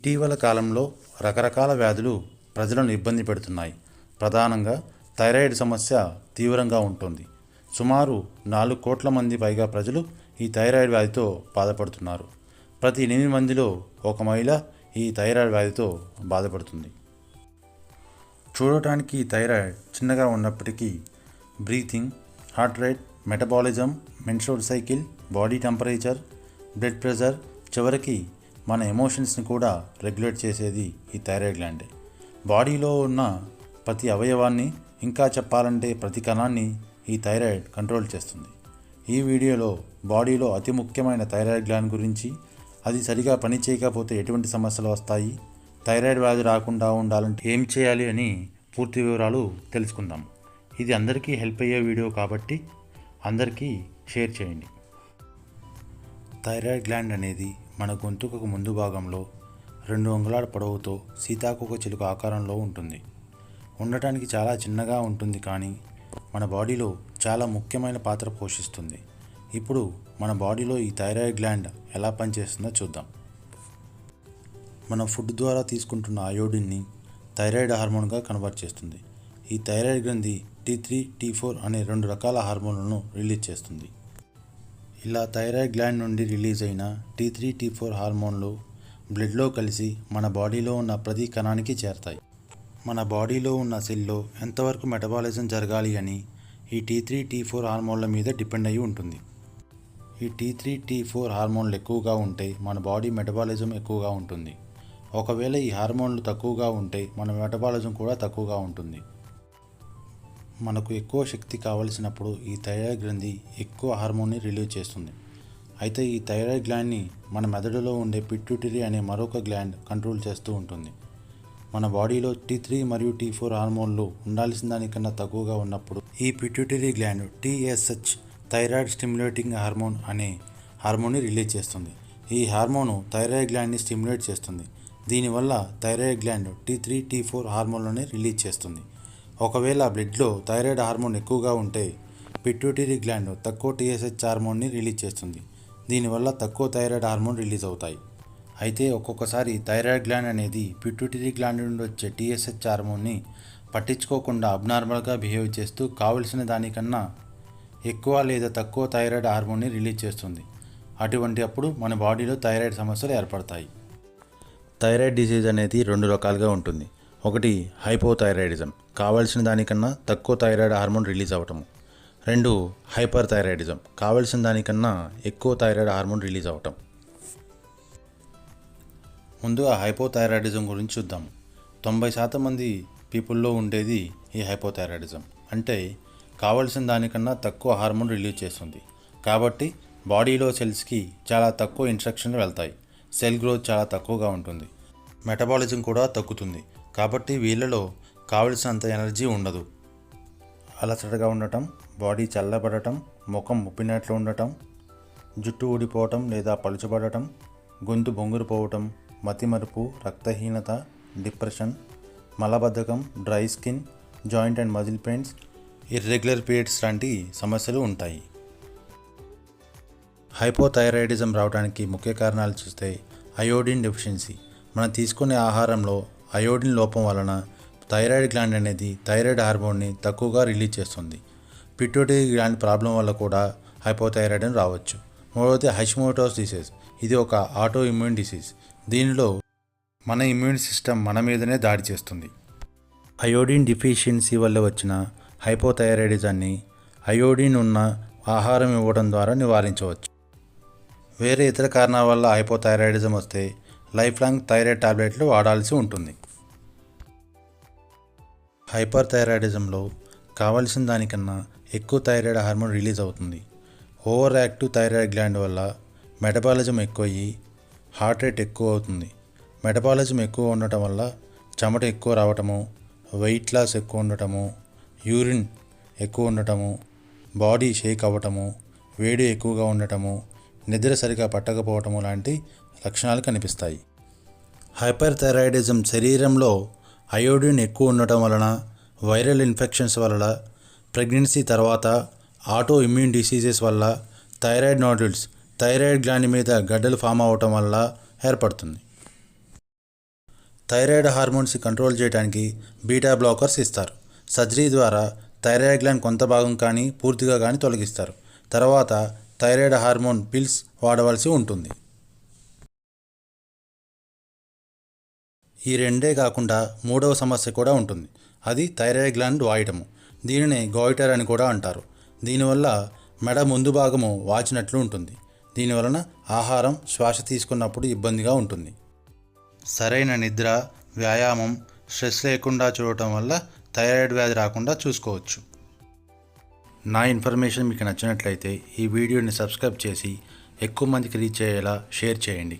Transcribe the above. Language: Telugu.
ఇటీవల కాలంలో రకరకాల వ్యాధులు ప్రజలను ఇబ్బంది పెడుతున్నాయి. ప్రధానంగా థైరాయిడ్ సమస్య తీవ్రంగా ఉంటుంది. సుమారు నాలుగు కోట్ల మంది పైగా ప్రజలు ఈ థైరాయిడ్ వ్యాధితో బాధపడుతున్నారు. ప్రతి ఎనిమిది మందిలో ఒక మహిళ ఈ థైరాయిడ్ వ్యాధితో బాధపడుతుంది. చూడటానికి ఈ థైరాయిడ్ చిన్నగా ఉన్నప్పటికీ breathing heart rate metabolism menstrual cycle body temperature blood pressure చివరికి మన ఎమోషన్స్ని కూడా రెగ్యులేట్ చేసేది ఈ థైరాయిడ్ గ్లాండే బాడీలో ఉన్న ప్రతి అవయవాన్ని ఇంకా చెప్పాలంటే ప్రతి కణాన్ని ఈ థైరాయిడ్ కంట్రోల్ చేస్తుంది. ఈ వీడియోలో బాడీలో అతి ముఖ్యమైన థైరాయిడ్ గ్లాండ్ గురించి అది సరిగా పని చేయకపోతే ఎటువంటి సమస్యలు వస్తాయి థైరాయిడ్ వ్యాధి రాకుండా ఉండాలంటే ఏం చేయాలి అని పూర్తి వివరాలు తెలుసుకుందాం. ఇది అందరికీ హెల్ప్ అయ్యే వీడియో కాబట్టి అందరికీ షేర్ చేయండి. థైరాయిడ్ గ్లాండ్ అనేది మన గొంతుకకు ముందు భాగంలో రెండు అంగుళాల పొడవుతో సీతాకోక చిలుక ఆకారంలో ఉంటుంది. ఉండటానికి చాలా చిన్నగా ఉంటుంది కానీ మన బాడీలో చాలా ముఖ్యమైన పాత్ర పోషిస్తుంది. ఇప్పుడు మన బాడీలో ఈ థైరాయిడ్ గ్లాండ్ ఎలా పనిచేస్తుందో చూద్దాం. మనం ఫుడ్ ద్వారా తీసుకుంటున్న అయోడిన్ని థైరాయిడ్ హార్మోన్గా కన్వర్ట్ చేస్తుంది. ఈ థైరాయిడ్ గ్రంథి టీ త్రీ టీ ఫోర్ అనే రెండు రకాల హార్మోన్లను రిలీజ్ చేస్తుంది. ఇలా థైరాయిడ్ గ్లాండ్ నుండి రిలీజ్ అయిన టీ త్రీ టీ ఫోర్ హార్మోన్లు బ్లడ్లో కలిసి మన బాడీలో ఉన్న ప్రతి కణానికి చేరతాయి. మన బాడీలో ఉన్న సెల్లో ఎంతవరకు మెటబాలిజం జరగాలి అని ఈ టీ త్రీ టీ ఫోర్ హార్మోన్ల మీద డిపెండ్ అయి ఉంటుంది. ఈ టీ త్రీ టీ ఫోర్ హార్మోన్లు ఎక్కువగా ఉంటే మన బాడీ మెటబాలిజం ఎక్కువగా ఉంటుంది. ఒకవేళ ఈ హార్మోన్లు తక్కువగా ఉంటే మన మెటబాలిజం కూడా తక్కువగా ఉంటుంది. మనకు ఎక్కువ శక్తి కావలసినప్పుడు ఈ థైరాయిడ్ గ్రంథి ఎక్కువ హార్మోన్ని రిలీజ్ చేస్తుంది. అయితే ఈ థైరాయిడ్ గ్లాండ్ని మన మెదడులో ఉండే పిట్యూటరీ అనే మరొక గ్లాండ్ కంట్రోల్ చేస్తూ ఉంటుంది. మన బాడీలో టీ త్రీ మరియు టీ ఫోర్ హార్మోన్లు ఉండాల్సిన దానికన్నా తక్కువగా ఉన్నప్పుడు ఈ pituitary gland TSH thyroid stimulating hormone అనే హార్మోన్ని రిలీజ్ చేస్తుంది. ఈ హార్మోను థైరాయిడ్ గ్లాండ్ని స్టిమ్యులేట్ చేస్తుంది. దీనివల్ల thyroid gland T three T four హార్మోన్లని release చేస్తుంది. ఒకవేళ బ్లడ్లో థైరాయిడ్ హార్మోన్ ఎక్కువగా ఉంటే పిట్యూటరీ గ్లాండ్ తక్కువ టీఎస్హెచ్ హార్మోన్ని రిలీజ్ చేస్తుంది. దీనివల్ల తక్కువ థైరాయిడ్ హార్మోన్ రిలీజ్ అవుతాయి. అయితే ఒక్కొక్కసారి థైరాయిడ్ గ్లాండ్ అనేది పిట్యూటరీ గ్లాండ్ నుండి వచ్చే టీఎస్హెచ్ హార్మోన్ని పట్టించుకోకుండా అబ్నార్మల్గా బిహేవ్ చేస్తూ కావలసిన దానికన్నా ఎక్కువ లేదా తక్కువ థైరాయిడ్ హార్మోన్ని రిలీజ్ చేస్తుంది. అటువంటి అప్పుడు మన బాడీలో థైరాయిడ్ సమస్యలు ఏర్పడతాయి. థైరాయిడ్ డిసీజ్ అనేది రెండు రకాలుగా ఉంటుంది. ఒకటి హైపోథైరాయిడిజం. కావలసిన దానికన్నా తక్కువ థైరాయిడ్ హార్మోన్ రిలీజ్ అవ్వటము రెండు హైపర్ థైరాయిడిజం కావలసిన దానికన్నా ఎక్కువ థైరాయిడ్ హార్మోన్ రిలీజ్ అవ్వటం ముందుగా హైపోథైరాయిడిజం గురించి చూద్దాం. తొంభై శాతం మంది పీపుల్లో ఉండేది ఈ హైపోథైరాయిడిజం. అంటే కావలసిన దానికన్నా తక్కువ హార్మోన్ రిలీజ్ చేస్తుంది. కాబట్టి బాడీలో సెల్స్కి చాలా తక్కువ ఇన్స్ట్రక్షన్లు వెళ్తాయి. సెల్ గ్రోత్ చాలా తక్కువగా ఉంటుంది. మెటబాలిజం కూడా తగ్గుతుంది. కాబట్టి వీళ్ళలో కావలసినంత ఎనర్జీ ఉండదు. అలసటగా ఉండటం బాడీ చల్లబడటం ముఖం ముప్పినట్లు ఉండటం జుట్టు ఊడిపోవటం లేదా పలుచబడటం గొంతు బొంగురుపోవటం మతిమరుపు రక్తహీనత డిప్రెషన్ మలబద్ధకం dry skin joint and muscle pains irregular periods లాంటి సమస్యలు ఉంటాయి. హైపోథైరాయిడిజం రావడానికి ముఖ్య కారణాలు చూస్తే అయోడిన్ డెఫిషియన్సీ. మనం తీసుకునే ఆహారంలో అయోడిన్ లోపం వలన థైరాయిడ్ గ్లాండ్ అనేది థైరాయిడ్ హార్మోన్ని తక్కువగా రిలీజ్ చేస్తుంది. పిట్యూటరీ గ్లాండ్ ప్రాబ్లం వల్ల కూడా హైపోథైరాయిడ్ అని రావచ్చు. మూడవది హైష్మోటోస్ డిసీజ్. ఇది ఒక ఆటో ఇమ్యూన్ డిసీజ్. దీనిలో మన ఇమ్యూన్ సిస్టమ్ మన మీదనే దాడి చేస్తుంది. అయోడిన్ డిఫిషియన్సీ వల్ల వచ్చిన హైపోథైరాయిడిజాన్ని అయోడిన్ ఉన్న ఆహారం ఇవ్వడం ద్వారా నివారించవచ్చు. వేరే ఇతర కారణాల వల్ల హైపోథైరాయిడిజం వస్తే లైఫ్ లాంగ్ థైరాయిడ్ టాబ్లెట్లు వాడాల్సి ఉంటుంది. హైపర్ థైరాయిడిజంలో కావలసిన దానికన్నా ఎక్కువ థైరాయిడ్ హార్మోన్ రిలీజ్ అవుతుంది. ఓవర్ యాక్టివ్ థైరాయిడ్ గ్లాండ్ వల్ల మెటబాలిజం ఎక్కువయ్యి హార్ట్ రేట్ ఎక్కువ అవుతుంది. మెటబాలిజం ఎక్కువ ఉండటం వల్ల చెమట ఎక్కువ రావటము వెయిట్ లాస్ ఎక్కువ ఉండటము యూరిన్ ఎక్కువ ఉండటము బాడీ షేక్ అవ్వటము వేడి ఎక్కువగా ఉండటము నిద్ర సరిగా పట్టకపోవటము లాంటి లక్షణాలు కనిపిస్తాయి. హైపర్ థైరాయిడిజం శరీరంలో అయోడిన్ ఎక్కువ ఉండటం వలన వైరల్ ఇన్ఫెక్షన్స్ వలన ప్రెగ్నెన్సీ తర్వాత ఆటో ఇమ్యూన్ డిసీజెస్ వల్ల థైరాయిడ్ నోడ్యూల్స్ థైరాయిడ్ గ్లాండ్ మీద గడ్డలు ఫామ్ అవటం వల్ల ఏర్పడుతుంది. థైరాయిడ్ హార్మోన్స్ కంట్రోల్ చేయడానికి బీటా బ్లాకర్స్ ఇస్తారు. సర్జరీ ద్వారా థైరాయిడ్ గ్లాండ్ కొంత భాగం కానీ పూర్తిగా కానీ తొలగిస్తారు. తర్వాత థైరాయిడ్ హార్మోన్ పిల్స్ వాడవలసి ఉంటుంది. ఈ రెండే కాకుండా మూడవ సమస్య కూడా ఉంటుంది. అది థైరాయిడ్ గ్లాండ్ వాయటము. దీనిని గోయిటర్ అని కూడా అంటారు. దీనివల్ల మెడ ముందు భాగము వాచినట్లు ఉంటుంది. దీనివలన ఆహారం శ్వాస తీసుకున్నప్పుడు ఇబ్బందిగా ఉంటుంది. సరైన నిద్ర వ్యాయామం స్ట్రెస్ లేకుండా చూడటం వల్ల థైరాయిడ్ వ్యాధి రాకుండా చూసుకోవచ్చు. నా ఇన్ఫర్మేషన్ మీకు నచ్చినట్లయితే ఈ వీడియోని సబ్స్క్రైబ్ చేసి ఎక్కువ మందికి రీచ్ అయ్యేలా షేర్ చేయండి.